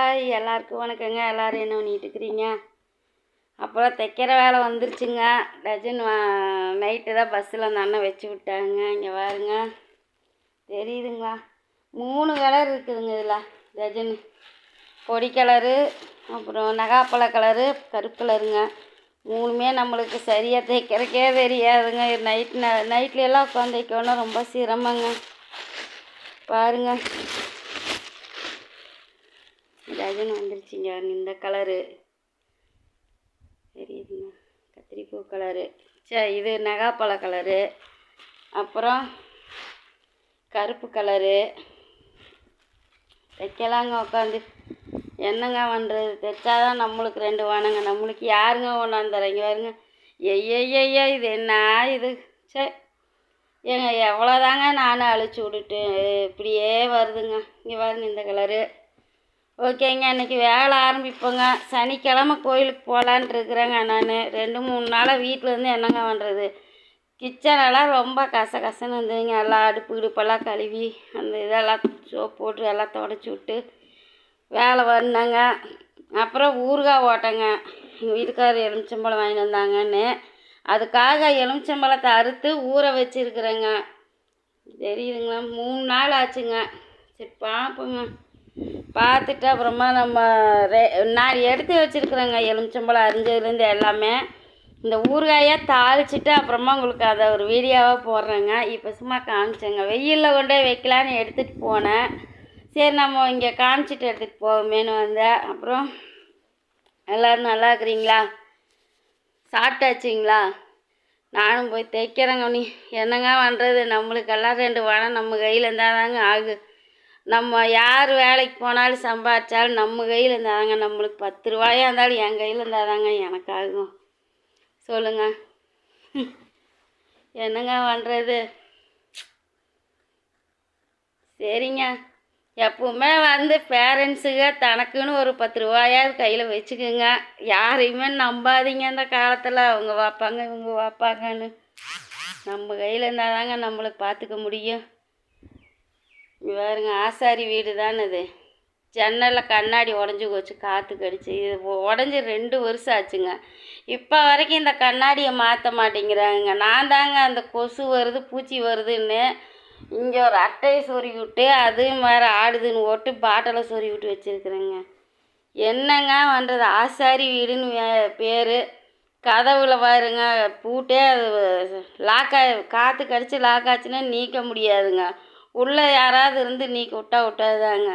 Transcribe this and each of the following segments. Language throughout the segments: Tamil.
ஹாய் எல்லாருக்கும் வணக்கங்க. எல்லோரும் என்ன பண்ணிட்டு இருக்கிறீங்க? அப்புறம் தைக்கிற வேலை வந்துருச்சுங்க. டஜன் நைட்டு தான் பஸ்ஸில் அந்த அண்ணன் வச்சு விட்டாங்க. இங்கே பாருங்க. தெரியுதுங்களா? மூணு கலர் இருக்குதுங்க இதில் டஜன். பொடி கலரு அப்புறம் நகாப்பழ கலரு கருப்பு கலருங்க மூணுமே நம்மளுக்கு சரியாக தைக்கிறக்கே தெரியாதுங்க. நைட் நைட்ல எல்லாம் உட்காந்து தைக்கணும் ரொம்ப சிரமங்க. பாருங்க. டஜன் வந்துருச்சுங்க இந்த கலரு தெரியுதுங்க கத்திரிப்பூ கலரு சே இது நகாப்பழ கலரு அப்புறம் கருப்பு கலரு தைக்கலாங்க உட்காந்து என்னங்க பண்ணுறது தைச்சாதான் நம்மளுக்கு ரெண்டு வேணுங்க நம்மளுக்கு யாருங்க கொண்டாந்து தரீங்க பாருங்க. ஐயய்யா இது என்ன இது சே ஏங்க எவ்வளோதாங்க நானும் அழிச்சு விட்டுட்டு இப்படியே வருதுங்க. இங்கே பாருங்க இந்த கலரு ஓகேங்க இன்றைக்கி வேலை ஆரம்பிப்போங்க. சனிக்கிழமை கோயிலுக்கு போகலான்ட்டு இருக்கிறேங்க நான். ரெண்டு மூணு நாளாக வீட்டிலேருந்து என்னங்க பண்ணுறது கிச்சனெல்லாம் ரொம்ப கச கசன்னு இருந்ததுங்க. எல்லாம் அடுப்பு இடுப்பெல்லாம் கழுவி அந்த இதெல்லாம் சோப் போட்டு எல்லாம் தொடச்சி விட்டு வேலை வந்தாங்க அப்புறம் ஊறுகாய் ஓட்டங்க. எங்கள் வீட்டுக்காரர் எலுமிச்சம்பழம் வாங்கிட்டு வந்தாங்கன்னு. அதுக்காக எலுமிச்சம்பழத்தை அறுத்து ஊற வச்சுருக்குறேங்க. தெரியுதுங்களா? மூணு நாள் ஆச்சுங்க. சரி பார்ப்போங்க பார்த்துட்டு அப்புறமா நம்ம ரெ நான் எடுத்து வச்சுருக்குறேங்க எலுமிச்சம்பழம் அரிஞ்சதுலேருந்து எல்லாமே. இந்த ஊறுகாயை தாளிச்சிட்டு அப்புறமா உங்களுக்கு அதை ஒரு வீடியோவாக போடுறேங்க. இப்போ சும்மா காமிச்சேங்க. வெயிலில் கொண்டு போய் வைக்கலான்னு எடுத்துகிட்டு போனேன். சரி நம்ம இங்கே காமிச்சிட்டு எடுத்துகிட்டு போவோமேனு வந்தேன். அப்புறம் எல்லோரும் நல்லா இருக்கிறீங்களா? சாப்பிட்டாச்சுங்களா? நானும் போய் தைக்கிறேங்க நீ. என்னங்க பண்ணுறது நம்மளுக்கெல்லாம் ரெண்டு வனம் நம்ம கையில் இருந்தால் தாங்க ஆகு. நம்ம யார் வேலைக்கு போனாலும் சம்பாதிச்சாலும் நம்ம கையில் இருந்தாதாங்க நம்மளுக்கு பத்து ரூபாயாக இருந்தாலும் என் கையில் இருந்தாதாங்க எனக்காகும் எனக்கு ஆகும். சொல்லுங்கள் என்னங்க பண்ணுறது சரிங்க. எப்பவுமே வந்து பேரண்ட்ஸுங்க தனக்குன்னு ஒரு பத்து ரூபாயாவது கையில் வச்சுக்கோங்க. யாரையுமே நம்பாதீங்க இந்த காலத்தில். அவங்க பார்ப்பாங்க இவங்க வாப்பாங்கன்னு. நம்ம கையில் இருந்தால் தாங்க நம்மளுக்கு பார்த்துக்க முடியும். பாருங்க ஆசாரி வீடு தானே இது. ஜன்னலில் கண்ணாடி உடஞ்சி போச்சு காற்று கடிச்சு. இது உடஞ்சி ரெண்டு வருஷம் ஆச்சுங்க. இப்போ வரைக்கும் இந்த கண்ணாடியை மாற்ற மாட்டேங்கிறாங்க நான் தாங்க அந்த கொசு வருது பூச்சி வருதுன்னு இங்கே ஒரு அட்டையை சொருவி விட்டு அதுவும் வேறு ஆடுதுன்னு ஓட்டு பாட்டிலை சொருகி விட்டு வச்சுருக்குறேங்க. என்னங்க பண்ணுறது ஆசாரி வீடுன்னு பேர். கதவுல பாருங்க பூட்டே அது லாக்கா காற்று கடிச்சு லாக் ஆச்சுன்னா நீக்க முடியாதுங்க. உள்ளே யாராவது இருந்து நீக்கி விட்டா விட்டாதாங்க.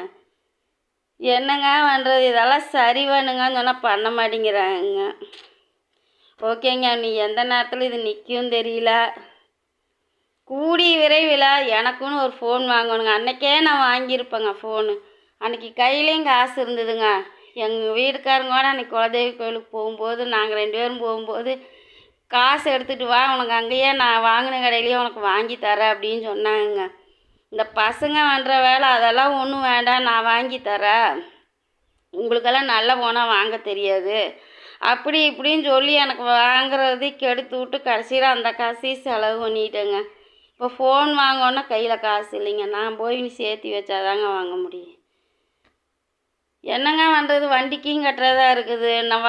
என்னங்க பண்ணுறது இதெல்லாம் சரி பண்ணுங்கன்னு சொன்னால் பண்ண மாட்டேங்கிறாங்க. ஓகேங்க நீ எந்த நேரத்தில் இது நிற்கும் தெரியல. கூடிய விரைவில் எனக்குன்னு ஒரு ஃபோன் வாங்கணுங்க. அன்றைக்கே நான் வாங்கியிருப்பேங்க ஃபோனு அன்றைக்கி கையிலையும் காசு இருந்ததுங்க. எங்கள் வீட்டுக்காரங்க கூட அன்றைக்கி குலதெய்வ கோயிலுக்கு போகும்போது நாங்கள் ரெண்டு பேரும் போகும்போது காசு எடுத்துகிட்டு வா உனக்கு அங்கேயே நான் வாங்கின கடையிலேயே உனக்கு வாங்கி தரேன் அப்படின்னு சொன்னாங்க. இந்த பசங்க பண்ணுற வேலை அதெல்லாம் ஒன்றும் வேண்டாம் நான் வாங்கி தரேன். உங்களுக்கெல்லாம் நல்ல போனால் வாங்க தெரியாது. அப்படி இப்படின்னு சொல்லி எனக்கு வாங்குறது கெடுத்து விட்டு கடைசியில் அந்த காசையும் செலவு பண்ணிட்டேங்க. இப்போ ஃபோன் வாங்கணுன்னா கையில் காசு இல்லைங்க. நான் போய் நீ சேர்த்து வச்சாதாங்க வாங்க முடியும். என்னங்க பண்ணுறது வண்டிக்கும் கட்டுறதா இருக்குது. நம்ம